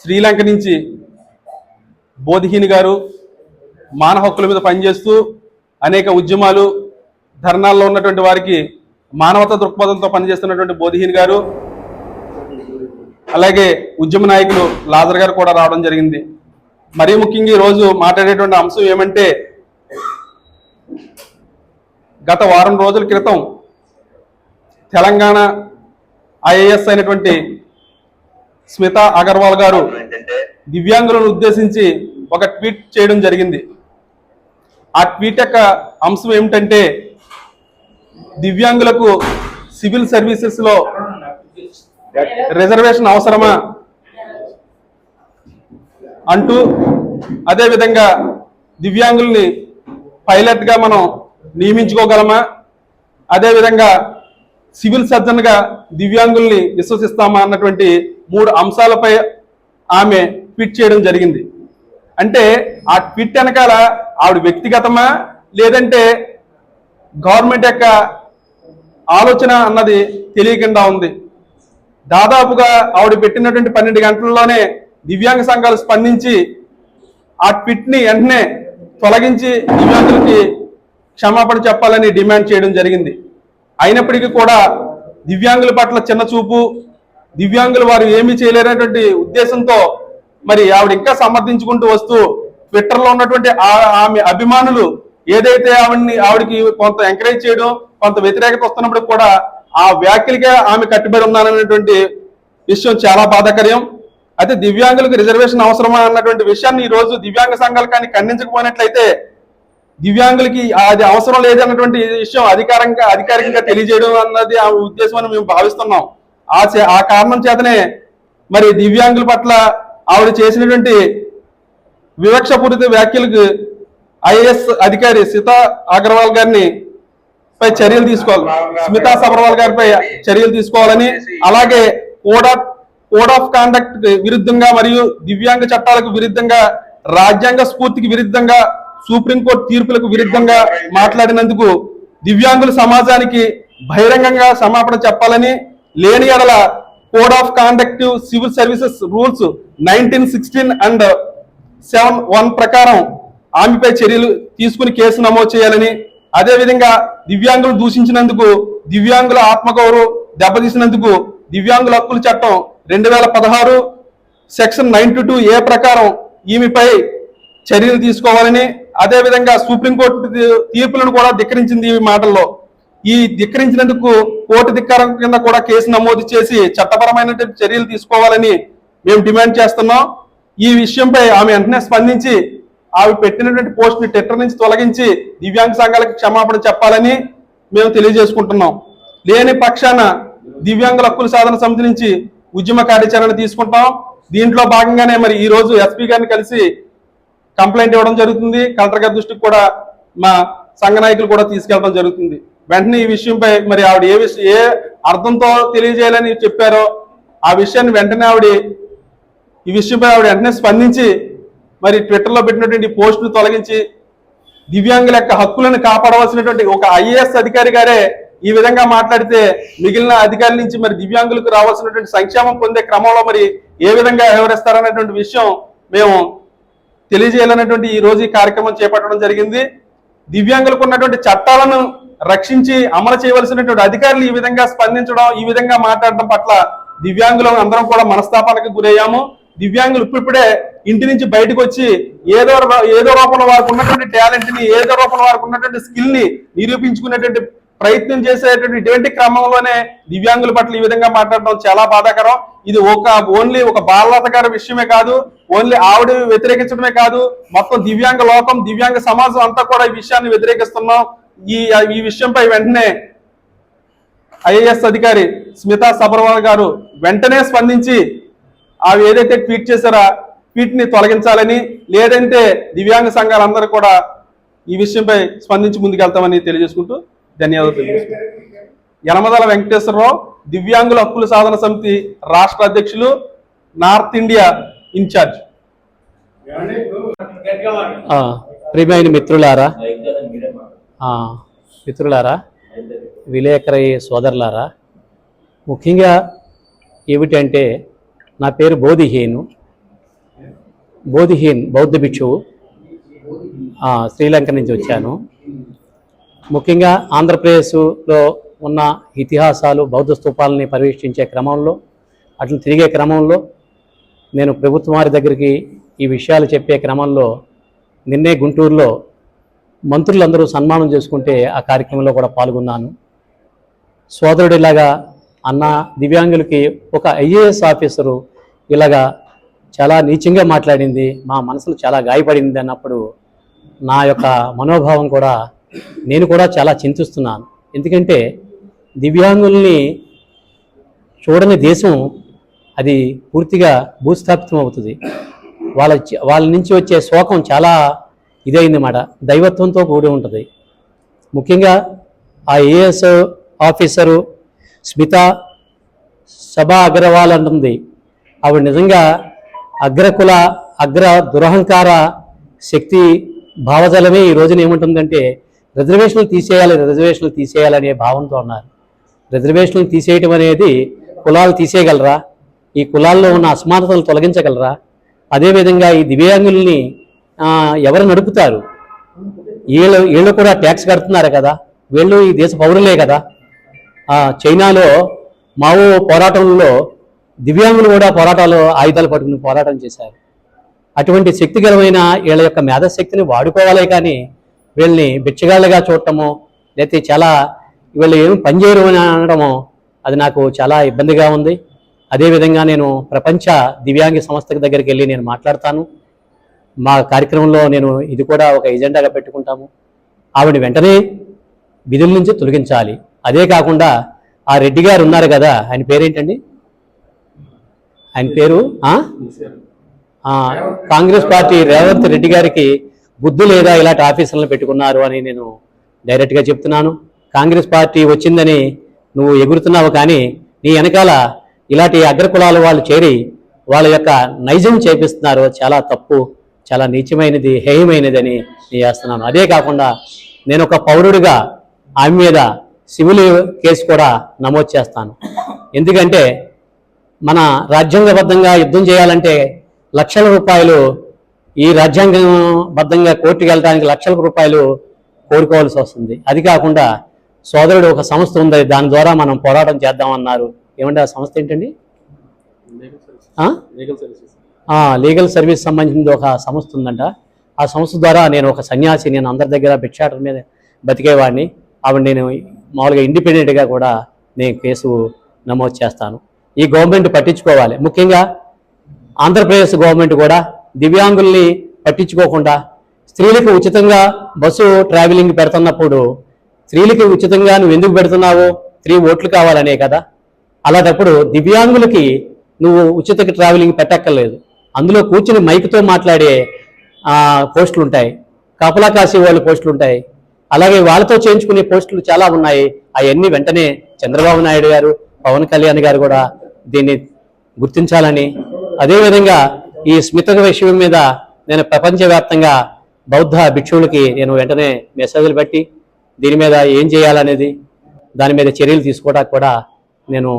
శ్రీలంక నుంచి బోధిహీని గారు మానవ హక్కుల మీద పనిచేస్తూ అనేక ఉద్యమాలు ధర్నాల్లో ఉన్నటువంటి వారికి మానవత దృక్పథంతో పనిచేస్తున్నటువంటి బోధిహీని గారు అలాగే ఉద్యమ నాయకులు లాజర్ గారు కూడా రావడం జరిగింది. మరీ ముఖ్యంగా ఈరోజు మాట్లాడేటువంటి అంశం ఏమంటే గత వారం రోజుల క్రితం తెలంగాణ ఐఏఎస్ అయినటువంటి స్మిత అగర్వాల్ గారు దివ్యాంగులను ఉద్దేశించి ఒక ట్వీట్ చేయడం జరిగింది. ఆ ట్వీట్ యొక్క అంశం ఏమిటంటే దివ్యాంగులకు సివిల్ సర్వీసెస్లో రిజర్వేషన్ అవసరమా అంటూ అదేవిధంగా దివ్యాంగుల్ని పైలట్గా మనం నియమించుకోగలమా? అదేవిధంగా సివిల్ సర్జన్గా దివ్యాంగుల్ని విశ్వసిస్తామా? అన్నటువంటి మూడు అంశాలపై ఆమె ట్వీట్ చేయడం జరిగింది. అంటే ఆ ట్వీట్ వెనకాల ఆవిడ వ్యక్తిగతమా లేదంటే గవర్నమెంట్ యొక్క ఆలోచన అన్నది తెలియకుండా ఉంది. దాదాపుగా ఆవిడ పెట్టినటువంటి పన్నెండు గంటల్లోనే దివ్యాంగ సంఘాలు స్పందించి ఆ ట్విట్ని వెంటనే తొలగించి దివ్యాంగులకి క్షమాపణ చెప్పాలని డిమాండ్ చేయడం జరిగింది. అయినప్పటికీ కూడా దివ్యాంగుల పట్ల చిన్న చూపు దివ్యాంగులు వారు ఏమీ చేయలేనటువంటి ఉద్దేశంతో మరి ఆవిడ ఇంకా సమర్థించుకుంటూ వస్తూ ట్విట్టర్లో ఉన్నటువంటి ఆ- ఆమె అభిమానులు ఏదైతే ఆవిడ్ని ఆవిడకి కొంత ఎంకరేజ్ చేయడం కొంత వ్యతిరేకత వస్తున్నప్పుడు కూడా ఆ వ్యాఖ్యలకే ఆమె కట్టుబడి ఉన్నాననేటువంటి విషయం చాలా బాధాకర్యం. అయితే దివ్యాంగులకు రిజర్వేషన్ అవసరమా అన్నటువంటి విషయాన్ని ఈ రోజు దివ్యాంగ సంఘాలు కానీ ఖండించకపోయినట్లయితే దివ్యాంగులకి అది అవసరం లేదన్నటువంటి విషయం అధికారంగా అధికారికంగా తెలియజేయడం అన్నది ఆ ఉద్దేశం అని మేము భావిస్తున్నాం. ఆ ఆ కారణం చేతనే మరి దివ్యాంగుల పట్ల ఆవిడ చేసినటువంటి వివక్షపూరిత వ్యాఖ్యలకు ఐఏఎస్ అధికారి సీతా అగర్వాల్ గారిని పై చర్యలు తీసుకోవాలి. స్మితా సబర్వాల్ గారిపై చర్యలు తీసుకోవాలని అలాగే code of code of conduct విరుద్ధంగా మరియు దివ్యాంగ చట్టాలకు విరుద్ధంగా రాజ్యాంగ స్ఫూర్తికి విరుద్ధంగా సుప్రీంకోర్టు తీర్పులకు విరుద్ధంగా మాట్లాడినందుకు దివ్యాంగుల సమాజానికి బహిరంగంగా సమాపణ చెప్పాలని లేని ఎడల code of conduct civil services rules nineteen sixteen and seven one ప్రకారం ఆమెపై చర్యలు తీసుకుని కేసు నమోదు చేయాలని అదేవిధంగా దివ్యాంగులు దూషించినందుకు దివ్యాంగుల ఆత్మగౌరవం దెబ్బతీసినందుకు దివ్యాంగుల హక్కుల చట్టం రెండు వేల పదహారు సెక్షన్ నైన్టీ టూ ఏ ప్రకారం ఈమెపై చర్యలు తీసుకోవాలని అదేవిధంగా సుప్రీంకోర్టు తీర్పులను కూడా ధిక్కరించింది ఈ మాటల్లో. ఈ ధిక్కరించినందుకు కోర్టు ధిక్కారం కింద కూడా కేసు నమోదు చేసి చట్టపరమైన చర్యలు తీసుకోవాలని మేము డిమాండ్ చేస్తున్నాం. ఈ విషయంపై ఆమె వెంటనే స్పందించి ఆమె పెట్టినటువంటి పోస్ట్ని ట్విట్టర్ నుంచి తొలగించి దివ్యాంగ సంఘాలకు క్షమాపణ చెప్పాలని మేము తెలియజేసుకుంటున్నాం. లేని పక్షాన దివ్యాంగుల హక్కుల సాధన సమితి నుంచి ఉద్యమ కార్యాచరణ తీసుకుంటాం. దీంట్లో భాగంగానే మరి ఈ రోజు ఎస్పీ గారిని కలిసి కంప్లైంట్ ఇవ్వడం జరుగుతుంది. కలెక్టర్ గారి దృష్టికి కూడా మా సంఘ నాయకులు కూడా తీసుకెళ్ళడం జరుగుతుంది. వెంటనే ఈ విషయంపై మరి ఆవిడ ఏ విషయం ఏ అర్థంతో తెలియజేయాలని చెప్పారో ఆ విషయాన్ని వెంటనే ఆవిడ ఈ విషయంపై ఆవిడ వెంటనే స్పందించి మరి ట్విట్టర్లో పెట్టినటువంటి పోస్టును తొలగించి దివ్యాంగుల యొక్క హక్కులను కాపాడవలసినటువంటి ఒక ఐఏఎస్ అధికారి గారే ఈ విధంగా మాట్లాడితే మిగిలిన అధికారుల నుంచి మరి దివ్యాంగులకు రావాల్సినటువంటి సంక్షేమం పొందే క్రమంలో మరి ఏ విధంగా వ్యవహరిస్తారనేటువంటి విషయం మేము తెలియజేయాలనేటువంటి ఈ రోజు ఈ కార్యక్రమం చేపట్టడం జరిగింది. దివ్యాంగులకు ఉన్నటువంటి చట్టాలను రక్షించి అమలు చేయవలసినటువంటి అధికారులు ఈ విధంగా స్పందించడం ఈ విధంగా మాట్లాడడం పట్ల దివ్యాంగులు అందరం కూడా మనస్తాపానికి గురయ్యాము. దివ్యాంగులు ఇప్పుడిప్పుడే ఇంటి నుంచి బయటకు వచ్చి ఏదో ఏదో రూపంలో వారికి ఉన్నటువంటి టాలెంట్ని ఏదో రూపంలో వారికి ఉన్నటువంటి స్కిల్ని నిరూపించుకునేటువంటి ప్రయత్నం చేసేటువంటి ఇటువంటి క్రమంలోనే దివ్యాంగుల పట్ల ఈ విధంగా మాట్లాడడం చాలా బాధాకరం. ఇది ఒక ఓన్లీ ఒక బాలత గారి విషయమే కాదు ఓన్లీ ఆవిడ వ్యతిరేకించడమే కాదు. మొత్తం దివ్యాంగ లోకం దివ్యాంగ సమాజం అంతా కూడా ఈ విషయాన్ని వ్యతిరేకిస్తున్నాం. ఈ ఈ విషయంపై వెంటనే ఐఏఎస్ అధికారి స్మితా సబర్వాల్ గారు వెంటనే స్పందించి ఆవి ఏదైతే ట్వీట్ చేశారో ఆ ట్వీట్ని తొలగించాలని లేదంటే దివ్యాంగ సంఘాలందరూ కూడా ఈ విషయంపై స్పందించి ముందుకెళ్తామని తెలియజేసుకుంటూ ధన్యవాదాలు తెలియజేసుకుంటాం యనమదల వెంకటేశ్వరరావు దివ్యాంగుల హక్కుల సాధన సమితి రాష్ట్ర అధ్యక్షులు నార్త్ ఇండియా ఇన్ఛార్జ్. ఆ, ప్రియమైన మిత్రులారా మిత్రులారా విలేకరయ్య సోదరులారా ముఖ్యంగా ఏమిటంటే నా పేరు బోధిహీను. బోధిహీన్ బౌద్ధ భిక్షువు. శ్రీలంక నుంచి వచ్చాను. ముఖ్యంగా ఆంధ్రప్రదేశ్లో ఉన్న ఇతిహాసాలు బౌద్ధ స్థూపాలని పర్యవేక్షించే క్రమంలో అట్లా తిరిగే క్రమంలో నేను ప్రభుత్వం వారి దగ్గరికి ఈ విషయాలు చెప్పే క్రమంలో నిన్నే గుంటూరులో మంత్రులందరూ సన్మానం చేసుకుంటే ఆ కార్యక్రమంలో కూడా పాల్గొన్నాను. సోదరుడిలాగా అన్న దివ్యాంగులకి ఒక ఐఏఎస్ ఆఫీసరు ఇలాగా చాలా నీచంగా మాట్లాడింది మా మనసులో చాలా గాయపడింది అన్నప్పుడు నా యొక్క మనోభావం కూడా నేను కూడా చాలా చింతిస్తున్నాను. ఎందుకంటే దివ్యాంగుల్ని చూడని దేశం అది పూర్తిగా భూస్థాపితం అవుతుంది వాళ్ళ వాళ్ళ నుంచి వచ్చే శోకం చాలా ఇదైందన్నమాట దైవత్వంతో కూడి ఉంటుంది. ముఖ్యంగా ఆ ఏఎస్ ఆఫీసరు స్మిత సభా అగ్రవాల్ అంటుంది. ఆవిడ నిజంగా అగ్రకుల అగ్ర దురహంకార శక్తి భావజలమే ఈ రోజున ఏముంటుందంటే రిజర్వేషన్లు తీసేయాలి రిజర్వేషన్లు తీసేయాలనే భావంతో ఉన్నారు రిజర్వేషన్లు తీసేయటం అనేది కులాలు తీసేయగలరా? ఈ కులాల్లో ఉన్న అసమానతలు తొలగించగలరా? అదేవిధంగా ఈ దివ్యాంగుల్ని ఎవరు నడుపుతారు? వీళ్ళు వీళ్ళు కూడా ట్యాక్స్ కడుతున్నారు కదా? వీళ్ళు ఈ దేశ పౌరులే కదా? చైనాలో మావో పోరాటంలో దివ్యాంగులు కూడా పోరాటాలు ఆయుధాలు పట్టుకుని పోరాటం చేశారు. అటువంటి శక్తికరమైన వీళ్ళ యొక్క మేధశక్తిని వాడుకోవాలే కానీ వీళ్ళని బిచ్చగాళ్ళగా చూడటము లేకపోతే చాలా వీళ్ళు ఏమి పనిచేయరు అని అనడము అది నాకు చాలా ఇబ్బందిగా ఉంది. అదేవిధంగా నేను ప్రపంచ దివ్యాంగ సంస్థ దగ్గరికి వెళ్ళి నేను మాట్లాడతాను. మా కార్యక్రమంలో నేను ఇది కూడా ఒక ఎజెండాగా పెట్టుకుంటాము. ఆవిడ వెంటనే విధుల నుంచి తొలగించాలి. అదే కాకుండా ఆ రెడ్డి గారు ఉన్నారు కదా ఆయన పేరేంటండి? ఆయన పేరు కాంగ్రెస్ పార్టీ రేవంత్ రెడ్డి గారికి బుద్ధి లేదా ఇలాంటి ఆఫీసులను పెట్టుకున్నారు అని నేను డైరెక్ట్గా చెప్తున్నాను. కాంగ్రెస్ పార్టీ వచ్చిందని నువ్వు ఎగురుతున్నావు కానీ నీ వెనకాల ఇలాంటి అగ్రకులాల వాళ్ళు చేరి వాళ్ళ యొక్క నైజం చేపిస్తున్నారు. చాలా తప్పు. చాలా నీచమైనది హేయమైనది అని నేను చేస్తున్నాను. అదే కాకుండా నేను ఒక పౌరుడిగా ఆమె మీద సివిల్ కేసు కూడా నమోదు చేస్తాను. ఎందుకంటే మన రాజ్యాంగబద్ధంగా యుద్ధం చేయాలంటే లక్షల రూపాయలు ఈ రాజ్యాంగబద్ధంగా కోర్టుకు వెళ్ళడానికి లక్షల రూపాయలు కోరుకోవాల్సి వస్తుంది. అది కాకుండా సోదరుడు ఒక సంస్థ ఉంది దాని ద్వారా మనం పోరాటం చేద్దామన్నారు. ఏమంటే ఆ సంస్థ ఏంటండి? ఆ? ఆ, లీగల్ సర్వీస్ సంబంధించింది ఒక సంస్థ ఉందంట. ఆ సంస్థ ద్వారా నేను ఒక సన్యాసి నేను అందరి దగ్గర భిక్షాటం మీద బతికేవాడిని. ఆవిడ నేను మామూలుగా ఇండిపెండెంట్గా కూడా నేను కేసు నమోదు చేస్తాను. ఈ గవర్నమెంట్ పట్టించుకోవాలి. ముఖ్యంగా ఆంధ్రప్రదేశ్ గవర్నమెంట్ కూడా దివ్యాంగుల్ని పట్టించుకోకుండా స్త్రీలకు ఉచితంగా బస్సు ట్రావెలింగ్ పెడుతున్నప్పుడు స్త్రీలకి ఉచితంగా నువ్వు ఎందుకు పెడుతున్నావు? స్త్రీ ఓట్లు కావాలనే కదా. అలాంటప్పుడు దివ్యాంగులకి నువ్వు ఉచిత ట్రావెలింగ్ పెట్టక్కర్లేదు. అందులో కూర్చుని మైక్తో మాట్లాడే పోస్టులు ఉంటాయి కపలా కాసే వాళ్ళ పోస్టులు ఉంటాయి అలాగే వాళ్ళతో చేయించుకునే పోస్టులు చాలా ఉన్నాయి. అవన్నీ వెంటనే చంద్రబాబు నాయుడు గారు పవన్ కళ్యాణ్ గారు కూడా దీన్ని గుర్తించాలని. అదేవిధంగా ఈ స్మిత విషయం మీద నేను ప్రపంచవ్యాప్తంగా బౌద్ధ భిక్షువులకి నేను వెంటనే మెసేజ్లు పెట్టి దీని మీద ఏం చేయాలనేది దాని మీద చర్యలు తీసుకోవడానికి కూడా నేను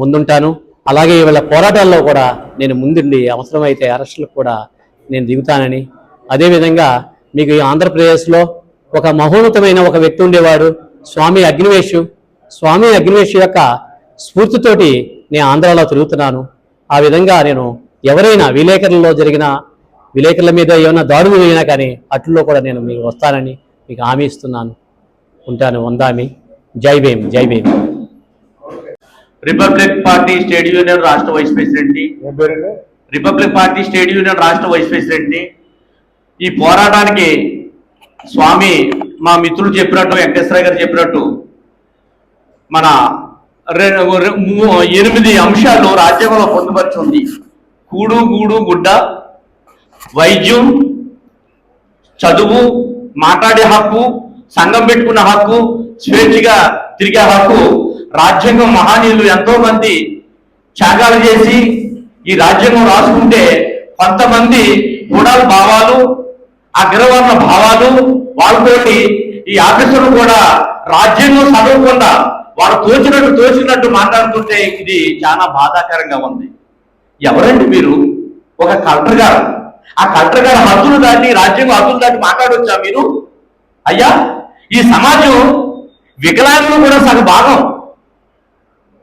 ముందుంటాను. అలాగే ఇవాళ పోరాటాల్లో కూడా నేను ముందుండి అవసరమైతే అరెస్టులకు కూడా నేను దిగుతానని. అదేవిధంగా మీకు ఈ ఆంధ్రప్రదేశ్లో ఒక మహోన్నతమైన ఒక వ్యక్తి ఉండేవాడు స్వామి అగ్నివేషు స్వామి అగ్నివేషు యొక్క స్ఫూర్తితోటి నేను ఆంధ్రాలో తిరుగుతున్నాను. ఆ విధంగా నేను ఎవరైనా విలేకరులలో జరిగిన విలేకరుల మీద ఏమైనా దాడులు జరిగినా కానీ అట్లలో కూడా నేను మీకు వస్తానని మీకు హామీ ఇస్తున్నాను. ఉంటాను. వందామి. జై భీమ్ జై Bhim. Republic party state union రాష్ట్ర వైస్ ప్రెసిడెంట్ని. రిపబ్లిక్ పార్టీ స్టేట్ యూనియన్ రాష్ట్ర వైస్ ప్రెసిడెంట్ని. ఈ పోరాటానికి స్వామి మా మిత్రులు చెప్పినట్టు వెంకటేశ్వర గారు చెప్పినట్టు మన ఎనిమిది అంశాలు రాజ్యాంగంలో పొందుపరిచి ఉంది కూడు గూడు గుడ్డ వైద్యం చదువు మాట్లాడే హక్కు సంఘం పెట్టుకున్న హక్కు స్వేచ్ఛగా తిరిగే హక్కు రాజ్యాంగం మహానీయులు ఎంతో మంది త్యాగాలు చేసి ఈ రాజ్యాంగం రాసుకుంటే కొంతమంది గుణాల భావాలు అగ్రవర్ణ భావాలు వాళ్ళతోటి ఈ ఆఫీసర్లు కూడా రాజ్యాంగం చదవకుండా వారు తోచినట్టు తోచినట్టు మాట్లాడుతుంటే ఇది చాలా బాధాకరంగా ఉంది. ఎవరండి మీరు? ఒక కలెక్టర్ గారు. ఆ కలెక్టర్ గారు హద్దులు దాటి రాజ్యాంగ హద్దులు దాటి మాట్లాడొచ్చా మీరు? అయ్యా ఈ సమాజం వికలాంగులు కూడా సగ భాగం.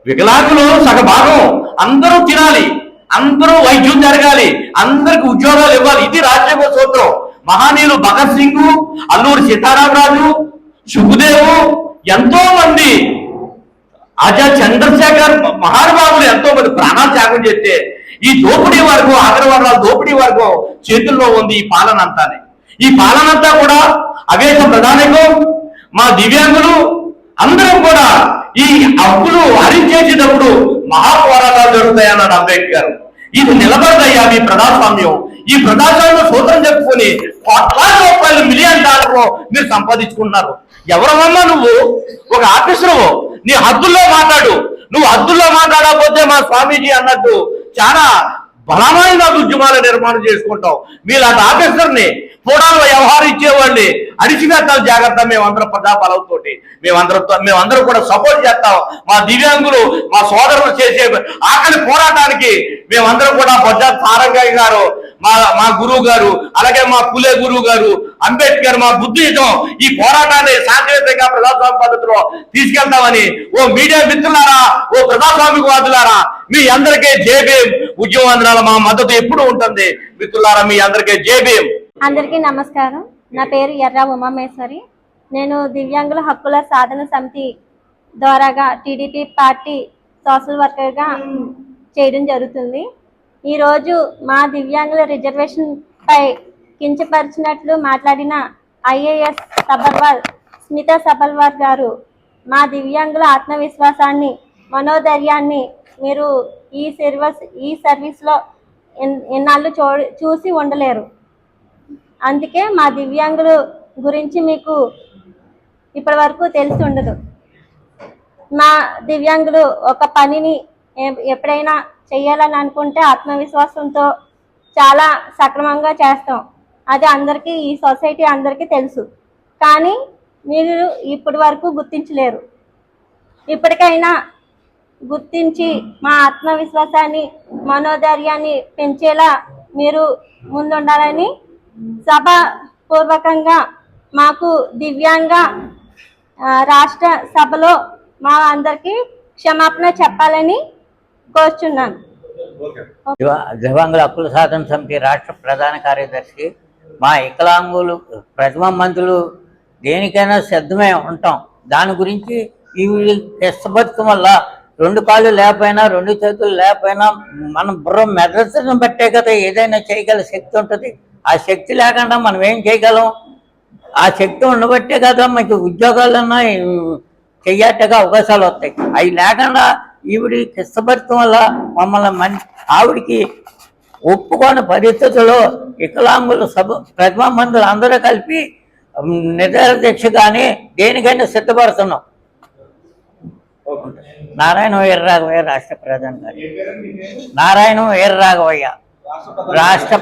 వికలాంగులు సగ భాగం అందరూ తినాలి. అందరూ వైద్యం జరగాలి. అందరికి ఉద్యోగాలు ఇవ్వాలి. ఇది రాజ్యాంగ సూత్రం. మహానీయులు భగత్ సింగ్ అల్లూరి సీతారామరాజు సుఖదేవు ఎంతో మంది ఆచార్య చంద్రశేఖర్ మహానుభావులు ఎంతో మంది ప్రాణాలు త్యాగం చేస్తే ఈ దోపిడీ వర్గం అగ్రవర్ణాల దోపిడీ వర్గం చేతుల్లో ఉంది ఈ పాలన అంతానే. ఈ పాలన అంతా కూడా అవేశ ప్రధానికం మా దివ్యాంగులు అందరం కూడా ఈ హక్కులు హరించేసేటప్పుడు మహాపోరాటాలు జరుగుతాయి అన్నాడు అంబేద్కర్ ఇది నిలబడదయ్యా మీ ప్రజాస్వామ్యం. ఈ ప్రజాస్వామ్యం సూత్రం చెప్పుకొని కోట్లాది రూపాయలు మిలియన్ డాలర్లు మీరు సంపాదించుకుంటున్నారు. ఎవరమ్మా నువ్వు? ఒక ఆఫీసరు నీ హద్దుల్లో మాట్లాడు. నువ్వు హద్దుల్లో మాట్లాడకపోతే మా స్వామీజీ అన్నట్టు చాలా బలమైన ఉద్యమాలు నిర్మాణం చేసుకుంటాం మీలాంటి ఆఫీసర్ని పూడాలో వ్యవహారం ఇచ్చేవాళ్ళని జాగ్రత్త మేమందరం ప్రజాబలంతోటి మేమందరం మేమందరం కూడా సపోర్ట్ చేస్తాం. మా దివ్యాంగులు మా సోదరులు చేసే ఆకలి పోరాటానికి మేమందరం కూడా బొజ్జ సారంగయ్య గారు మా మా గురువు గారు అలాగే మా పులే గురువు గారు అంబేద్కర్ మా బుద్ధిజం ఈ పోరాటాన్ని శాంతియుతంగా ప్రజాస్వామ్య పద్ధతిలో తీసుకెళ్తామని ఓ మీడియా మిత్రులారా ఓ ప్రజాస్వామికవాదులారా మీ అందరికీ జేబీఎం ఉద్యమ మా మద్దతు ఎప్పుడు ఉంటుంది. మిత్రులారా మీ అందరికీ జేబీఎం అందరికీ నమస్కారం. నా పేరు ఎర్ర ఉమామేశ్వరి. నేను దివ్యాంగుల హక్కుల సాధన సమితి ద్వారాగా టీడీపీ పార్టీ సోషల్ వర్కర్గా చేయడం జరుగుతుంది. ఈరోజు మా దివ్యాంగుల రిజర్వేషన్పై కించపరిచినట్లు మాట్లాడిన ఐఏఎస్ సబర్వాల్ స్మిత సబర్వాల్ గారు మా దివ్యాంగుల ఆత్మవిశ్వాసాన్ని మనోధైర్యాన్ని మీరు ఈ సర్వీస్ ఈ సర్వీస్లో ఎన్నాళ్ళు చూ చూసి ఉండలేరు. అందుకే మా దివ్యాంగుల గురించి మీకు ఇప్పటి వరకు తెలిసి ఉండదు. మా దివ్యాంగులు ఒక పనిని ఎప్పుడైనా చేయాలని అనుకుంటే ఆత్మవిశ్వాసంతో చాలా సక్రమంగా చేస్తాం. అది అందరికీ ఈ సొసైటీ అందరికీ తెలుసు. కానీ మీరు ఇప్పటి వరకు గుర్తించలేరు. ఇప్పటికైనా గుర్తించి మా ఆత్మవిశ్వాసాన్ని మనోధైర్యాన్ని పెంచేలా మీరు ముందుండాలని సభ పూర్వకంగా మాకు దివ్యాంగ రాష్ట్ర సభలో మా అందరికీ క్షమాపణ చెప్పాలని కోరుచున్నాను. దివ- దివ్యాంగుల హక్కుల సాధన సమితి రాష్ట్ర ప్రధాన కార్యదర్శి మా వికలాంగులు ప్రథమ మంతులు దేనికైనా సిద్ధమే ఉంటాం. దాని గురించి ఈ ఇష్టపడటం వల్ల రెండు కాళ్ళు లేకపోయినా రెండు చేతులు లేకపోయినా మనం బుర్ర మెదడును బట్టే కదా ఏదైనా చేయగల శక్తి ఉంటుంది. ఆ శక్తి లేకుండా మనం ఏం చేయగలం? ఆ శక్తి ఉండబట్టే కదా మనకి ఉద్యోగాలన్నా చెయ్యటగా అవకాశాలు వస్తాయి. అవి లేకుండా ఈవిడి కష్టపడటం వల్ల మమ్మల్ని మన్ ఆవిడికి ఒప్పుకోని పరిస్థితుల్లో వికలాంగులు సభ ప్రతిమా మందులు అందరూ కలిపి నిద్ర దీక్ష కానీ దేనికైనా సిద్ధపడుతున్నాం. నారాయణ వీర రాఘవయ్య రాష్ట్ర ప్రధాని గారు నారాయణ వీర రాఘవయ్య రాష్ట్ర